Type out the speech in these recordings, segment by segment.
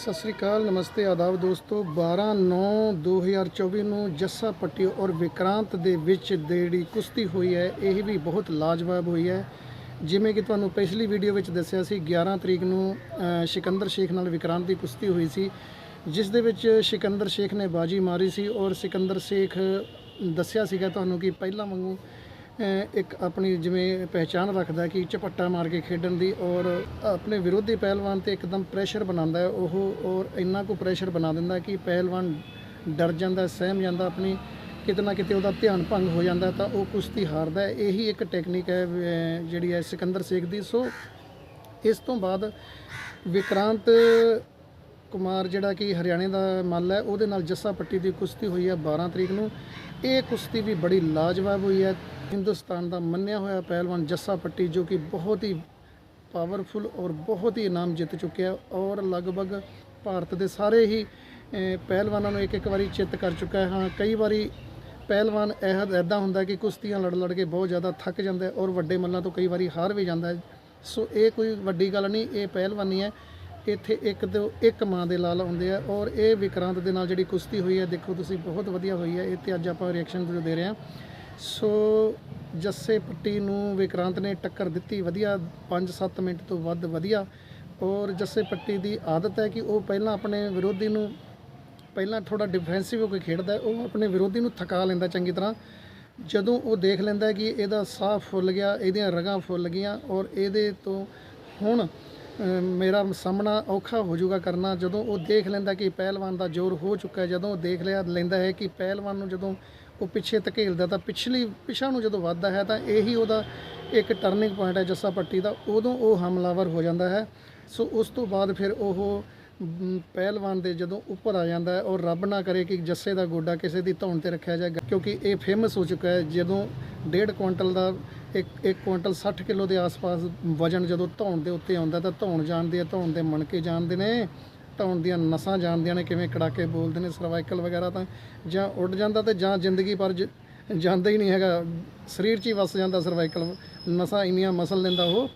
ਸਤਿ ਸ੍ਰੀ ਅਕਾਲ, ਨਮਸਤੇ, ਆਦਾਬ ਦੋਸਤੋ। 12 9 2024 ਨੂੰ ਜੱਸਾ ਪੱਟੀ ਔਰ ਵਿਕਰਾਂਤ ਦੇ ਵਿੱਚ ਜਿਹੜੀ ਕੁਸ਼ਤੀ ਹੋਈ ਹੈ, ਇਹ ਵੀ ਬਹੁਤ ਲਾਜਵਾਬ ਹੋਈ ਹੈ। ਜਿਵੇਂ ਕਿ ਤੁਹਾਨੂੰ ਪਿਛਲੀ ਵੀਡੀਓ ਵਿੱਚ ਦੱਸਿਆ ਸੀ 11 ਤਰੀਕ ਨੂੰ ਸਿਕੰਦਰ ਸ਼ੇਖ ਨਾਲ ਵਿਕਰਾਂਤ ਦੀ ਕੁਸ਼ਤੀ ਹੋਈ ਸੀ। ਜਿਸ ਦੇ ਵਿੱਚ ਸਿਕੰਦਰ ਸ਼ੇਖ ਨੇ ਬਾਜੀ ਮਾਰੀ ਸੀ ਔਰ ਸਿਕੰਦਰ ਸ਼ੇਖ ਦੱਸਿਆ ਸੀਗਾ ਤੁਹਾਨੂੰ ਕਿ ਪਹਿਲਾਂ ਵਾਂਗੂ ਇੱਕ ਆਪਣੀ ਜਿਵੇਂ ਪਹਿਚਾਨ ਰੱਖਦਾ ਕਿ ਚਪੱਟਾ ਮਾਰ ਕੇ ਖੇਡਣ ਦੀ ਔਰ ਆਪਣੇ ਵਿਰੋਧੀ ਪਹਿਲਵਾਨ ਤੇ ਇੱਕਦਮ ਪ੍ਰੈਸ਼ਰ ਬਣਾਉਂਦਾ ਹੈ, ਉਹ ਔਰ ਇੰਨਾ ਕੁ ਪ੍ਰੈਸ਼ਰ ਬਣਾ ਦਿੰਦਾ ਕਿ ਪਹਿਲਵਾਨ ਡਰ ਜਾਂਦਾ, ਸਹਿਮ ਜਾਂਦਾ, ਆਪਣੀ ਕਿਤੇ ਨਾ ਕਿਤੇ ਉਹਦਾ ਧਿਆਨ ਭੰਗ ਹੋ ਜਾਂਦਾ ਤਾਂ ਉਹ ਕੁਸ਼ਤੀ ਹਾਰਦਾ ਹੈ। ਇਹੀ ਇੱਕ ਟੈਕਨੀਕ ਹੈ ਜਿਹੜੀ ਹੈ ਸਿਕੰਦਰ ਸ਼ੇਖ ਦੀ। ਸੋ ਇਸ ਤੋਂ ਬਾਅਦ ਵਿਕਰਾਂਤ ਕੁਮਾਰ ਜਿਹੜਾ ਕਿ ਹਰਿਆਣੇ ਦਾ ਮੱਲ ਹੈ, ਉਹਦੇ ਨਾਲ ਜੱਸਾ ਪੱਟੀ ਦੀ ਕੁਸ਼ਤੀ ਹੋਈ ਹੈ 12 ਤਰੀਕ ਨੂੰ। ਇਹ ਕੁਸ਼ਤੀ ਵੀ ਬੜੀ ਲਾਜਵਾਬ ਹੋਈ ਹੈ। ਹਿੰਦੁਸਤਾਨ ਦਾ ਮੰਨਿਆ ਹੋਇਆ ਪਹਿਲਵਾਨ ਜੱਸਾ ਪੱਟੀ ਜੋ ਕਿ ਬਹੁਤ ਹੀ ਪਾਵਰਫੁਲ ਔਰ ਬਹੁਤ ਹੀ ਇਨਾਮ ਜਿੱਤ ਚੁੱਕਿਆ ਔਰ ਲਗਭਗ ਭਾਰਤ ਦੇ ਸਾਰੇ ਹੀ ਪਹਿਲਵਾਨਾਂ ਨੂੰ ਇੱਕ ਇੱਕ ਵਾਰੀ ਚਿੱਤ ਕਰ ਚੁੱਕਾ ਹੈ। ਹਾਂ, ਕਈ ਵਾਰੀ ਪਹਿਲਵਾਨ ਇਹ ਐਦਾਂ ਹੁੰਦਾ ਕਿ ਕੁਸ਼ਤੀਆਂ ਲੜ ਲੜ ਕੇ ਬਹੁਤ ਜ਼ਿਆਦਾ ਥੱਕ ਜਾਂਦਾ ਔਰ ਵੱਡੇ ਮੱਲਾਂ ਤੋਂ ਕਈ ਵਾਰੀ ਹਾਰ ਵੀ ਜਾਂਦਾ ਸੋ ਇਹ ਕੋਈ ਵੱਡੀ ਗੱਲ ਨਹੀਂ, ਇਹ ਪਹਿਲਵਾਨੀ ਹੈ। ਇੱਥੇ ਇੱਕ ਤੋਂ ਇੱਕ ਮਾਂ ਦੇ ਲਾਲ ਆਉਂਦੇ ਆ ਔਰ ਇਹ ਵਿਕਰਾਂਤ ਦੇ ਨਾਲ ਜਿਹੜੀ ਕੁਸ਼ਤੀ ਹੋਈ ਹੈ, ਦੇਖੋ ਤੁਸੀਂ ਬਹੁਤ ਵਧੀਆ ਹੋਈ ਹੈ। ਇਹ ਤੇ ਅੱਜ ਆਪਾਂ ਰਿਐਕਸ਼ਨ ਦੇ ਰਹੇ ਹਾਂ। ਸੋ ਜੱਸੇ ਪੱਟੀ ਨੂੰ ਵਿਕਰਾਂਤ ਨੇ ਟੱਕਰ ਦਿੱਤੀ। ਵਧੀਆ 5-7 ਮਿੰਟ ਤੋਂ ਵੱਧ ਵਧੀਆ। ਔਰ ਜੱਸੇ ਪੱਟੀ ਦੀ ਆਦਤ ਹੈ ਕਿ ਉਹ ਪਹਿਲਾਂ ਆਪਣੇ ਵਿਰੋਧੀ ਨੂੰ, ਪਹਿਲਾਂ ਥੋੜਾ ਡਿਫੈਂਸਿਵ ਹੋ ਕੇ ਖੇਡਦਾ ਉਹ ਆਪਣੇ ਵਿਰੋਧੀ ਨੂੰ ਥਕਾ ਲੈਂਦਾ ਚੰਗੀ ਤਰ੍ਹਾਂ। ਜਦੋਂ ਉਹ ਦੇਖ ਲੈਂਦਾ ਕਿ ਇਹਦਾ ਸਾਹ ਫੁੱਲ ਗਿਆ, ਇਹਦੀਆਂ ਰਗਾਂ ਫੁੱਲ ਗਈਆਂ ਔਰ ਇਹਦੇ ਤੋਂ ਹੁਣ ਮੇਰਾ ਸਾਹਮਣਾ ਔਖਾ ਹੋ ਜਾਊਗਾ ਕਰਨਾ। ਜਦੋਂ ਉਹ ਦੇਖ ਲੈਂਦਾ ਕਿ ਪਹਿਲਵਾਨ ਦਾ ਜ਼ੋਰ ਹੋ ਚੁੱਕਾ ਜਦੋਂ ਉਹ ਦੇਖ ਲਿਆ, ਲੈਂਦਾ ਹੈ ਕਿ ਪਹਿਲਵਾਨ ਨੂੰ ਜਦੋਂ ਉਹ ਪਿੱਛੇ ਧਕੇਲਦਾ ਤਾਂ ਪਿਛਲੀ ਪਿਛਾ ਨੂੰ ਜਦੋਂ ਵੱਧਦਾ ਹੈ ਤਾਂ ਇਹੀ ਉਹਦਾ ਇੱਕ ਟਰਨਿੰਗ ਪੁਆਇੰਟ ਹੈ ਜੱਸਾ ਪੱਟੀ ਦਾ, ਉਦੋਂ ਉਹ ਹਮਲਾਵਰ ਹੋ ਜਾਂਦਾ ਹੈ। ਸੋ ਉਸ ਤੋਂ ਬਾਅਦ ਫਿਰ ਉਹ ਪਹਿਲਵਾਨ ਦੇ ਜਦੋਂ ਉੱਪਰ ਆ ਜਾਂਦਾ ਹੈ ਔਰ ਰੱਬ ਨਾ ਕਰੇ ਕਿ ਜੱਸੇ ਦਾ ਗੋਡਾ ਕਿਸੇ ਦੀ ਧੌਣ ਤੇ ਰੱਖਿਆ ਜਾਏ, ਕਿਉਂਕਿ ਇਹ ਫੇਮਸ ਹੋ ਚੁੱਕਾ ਹੈ, ਜਦੋਂ ਡੇਢ ਕੁਇੰਟਲ ਦਾ ਇੱਕ ਇੱਕ ਕੁਇੰਟਲ 60 ਕਿਲੋ ਦੇ ਆਸ-ਪਾਸ ਵਜਨ ਜਦੋਂ ਧੌਣ ਦੇ ਉੱਤੇ ਆਉਂਦਾ ਤਾਂ ਧੌਣ ਜਾਣਦੇ ਆ, ਧੌਣ ਦੇ ਮਣਕੇ ਜਾਣਦੇ ਨੇ। ਧੌਣ ਦੀਆਂ ਨਸਾਂ ਜਾਣਦੀਆਂ ਨੇ, ਕਿਵੇਂ ਕੜਾਕੇ ਬੋਲਦੇ ਨੇ ਸਰਵਾਈਕਲ ਵਗੈਰਾ ਤਾਂ ਜਾਂ ਉੱਡ ਜਾਂਦਾ ਤੇ ਜਾਂ ਜ਼ਿੰਦਗੀ ਪਰ ਜ- ਜਾਂਦਾ ਹੀ ਨਹੀਂ ਹੈਗਾ। ਸਰੀਰ 'ਚ ਹੀ ਵਸ ਜਾਂਦਾ ਸਰਵਾਈਕਲ ਨਸਾਂ ਇੰਨੀਆਂ ਮਸਲ ਲੈਂਦਾ ਉਹ।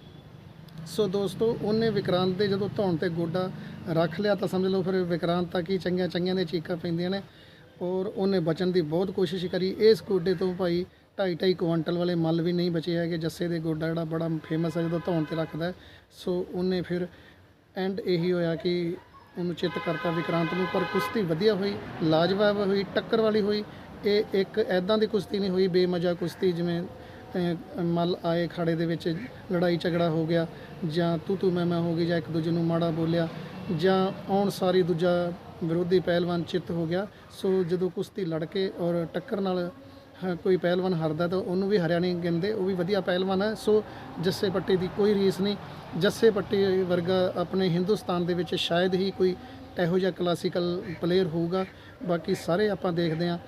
ਸੋ ਦੋਸਤੋ, ਉਹਨੇ ਵਿਕਰਾਂਤ ਦੇ ਜਦੋਂ ਧੌਣ ਤੇ ਗੋਡਾ ਰੱਖ ਲਿਆ ਤਾਂ ਸਮਝ ਲਓ ਫਿਰ ਵਿਕਰਾਂਤ ਤਾਂ ਕੀ ਚੰਗੀਆਂ ਚੰਗੀਆਂ ਦੇ ਚੀਕਾਂ ਪੈਂਦੀਆਂ ਨੇ। ਔਰ ਉਹਨੇ ਬਚਣ ਦੀ ਬਹੁਤ ਕੋਸ਼ਿਸ਼ ਕਰੀ। ਇਸ ਗੋਡੇ ਤੋਂ ਭਾਈ ਢਾਈ ਢਾਈ ਕੁਆਂਟਲ ਵਾਲੇ ਮੱਲ ਵੀ ਨਹੀਂ ਬਚੇ ਹੈਗੇ, ਜੱਸੇ ਦੇ ਗੋਡਾ ਜਿਹੜਾ ਬੜਾ ਫੇਮਸ ਹੈ, ਜਦੋਂ ਧੌਣ ਤੇ ਰੱਖਦਾ ਸੋ ਉਹਨੇ ਫਿਰ ਐਂਡ ਇਹੀ ਹੋਇਆ ਕਿ ਉਹਨੂੰ ਚਿੱਤ ਕਰਤਾ ਵਿਕਰਾਂਤ ਨੂੰ ਪਰ ਕੁਸ਼ਤੀ ਵਧੀਆ ਹੋਈ ਲਾਜਵਾਬ ਹੋਈ ਟੱਕਰ ਵਾਲੀ ਹੋਈ। ਇਹ ਇੱਕ ਐਦਾਂ ਦੀ ਕੁਸ਼ਤੀ ਨਹੀਂ ਹੋਈ ਬੇਮਜ਼ਾ ਕੁਸ਼ਤੀ ਜਿਵੇਂ ਅਹ, ਮੱਲ ਆਏ ਖਾੜੇ ਦੇ ਵਿੱਚ ਲੜਾਈ ਝਗੜਾ ਹੋ ਗਿਆ ਜਾਂ ਤੂੰ ਤੂੰ ਮੈਂ ਮੈਂ ਹੋ ਗਈ ਜਾਂ ਇੱਕ ਦੂਜੇ ਨੂੰ ਮਾੜਾ ਬੋਲਿਆ ਜਾਂ ਆਉਣ ਸਾਰੀ ਦੂਜਾ ਵਿਰੋਧੀ ਪਹਿਲਵਾਨ ਚਿੱਤ ਹੋ ਗਿਆ। ਸੋ ਜਦੋਂ ਕੁਸ਼ਤੀ ਲੜ ਕੇ ਔਰ ਟੱਕਰ ਨਾਲ ਕੋਈ ਪਹਿਲਵਾਨ ਹਾਰਦਾ ਤਾਂ ਉਹਨੂੰ ਵੀ ਹਰਿਆ ਨਹੀਂ ਕਹਿੰਦੇ, ਉਹ ਵੀ ਵਧੀਆ ਪਹਿਲਵਾਨ ਹੈ। ਸੋ ਜੱਸੇ ਪੱਟੀ ਦੀ ਕੋਈ ਰੀਸ ਨਹੀਂ। ਜੱਸੇ ਪੱਟੀ ਵਰਗਾ ਆਪਣੇ ਹਿੰਦੁਸਤਾਨ ਦੇ ਵਿੱਚ ਸ਼ਾਇਦ ਹੀ ਕੋਈ ਇਹੋ ਜਿਹਾ ਕਲਾਸੀਕਲ ਪਲੇਅਰ ਹੋਊਗਾ। ਬਾਕੀ ਸਾਰੇ ਆਪਾਂ ਦੇਖਦੇ ਹਾਂ।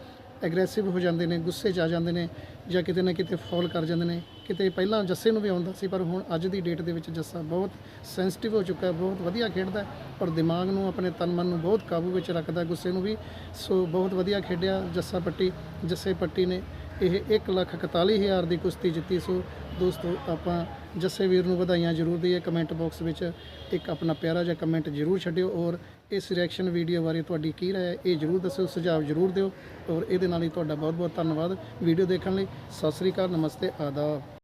ਐਗਰੈਸਿਵ ਹੋ ਜਾਂਦੇ ਨੇ, ਗੁੱਸੇ 'ਚ ਆ ਜਾਂਦੇ ਨੇ ਜਾਂ ਕਿਤੇ ਨਾ ਕਿਤੇ ਫਾਲ ਕਰ ਜਾਂਦੇ ਨੇ। ਕਿਤੇ ਪਹਿਲਾਂ ਜੱਸੇ ਨੂੰ ਵੀ ਆਉਂਦਾ ਸੀ, ਪਰ ਹੁਣ ਅੱਜ ਦੀ ਡੇਟ ਦੇ ਵਿੱਚ ਜੱਸਾ ਬਹੁਤ ਸੈਂਸਿਟਿਵ ਹੋ ਚੁੱਕਾ ਹੈ, ਬਹੁਤ ਵਧੀਆ ਖੇਡਦਾ ਔਰ ਦਿਮਾਗ ਨੂੰ, ਆਪਣੇ ਤਨ ਮਨ ਨੂੰ ਬਹੁਤ ਕਾਬੂ ਵਿੱਚ ਰੱਖਦਾ ਗੁੱਸੇ ਨੂੰ ਵੀ। ਸੋ ਬਹੁਤ ਵਧੀਆ ਖੇਡਿਆ ਜੱਸਾ ਪੱਟੀ, ਜੱਸੇ ਪੱਟੀ ਨੇ। ਇਹ 141000 ਦੀ ਕੁਸ਼ਤੀ ਜਿੱਤੀ। ਸੋ ਦੋਸਤੋ, ਆਪਾਂ ਜੱਸੇ ਵੀਰ ਨੂੰ ਵਧਾਈਆਂ ਜ਼ਰੂਰ ਦਈਏ ਕਮੈਂਟ ਬਾਕਸ ਵਿੱਚ ਇੱਕ ਆਪਣਾ ਪਿਆਰਾ ਜਿਹਾ ਕਮੈਂਟ ਜ਼ਰੂਰ ਛੱਡਿਓ ਔਰ ਇਸ ਰਿਐਕਸ਼ਨ ਵੀਡੀਓ ਬਾਰੇ ਤੁਹਾਡੀ ਕੀ ਰਾਏ ਹੈ, ਇਹ ਜ਼ਰੂਰ ਦੱਸਿਓ, ਸੁਝਾਅ ਜ਼ਰੂਰ ਦਿਓ ਔਰ ਇਹਦੇ ਨਾਲ ਹੀ ਤੁਹਾਡਾ ਬਹੁਤ ਬਹੁਤ ਧੰਨਵਾਦ। ਵੀਡੀਓ ਦੇਖਣ ਲਈ ਸਤਿ ਸ੍ਰੀ ਅਕਾਲ, ਨਮਸਤੇ, ਆਦਾਬ।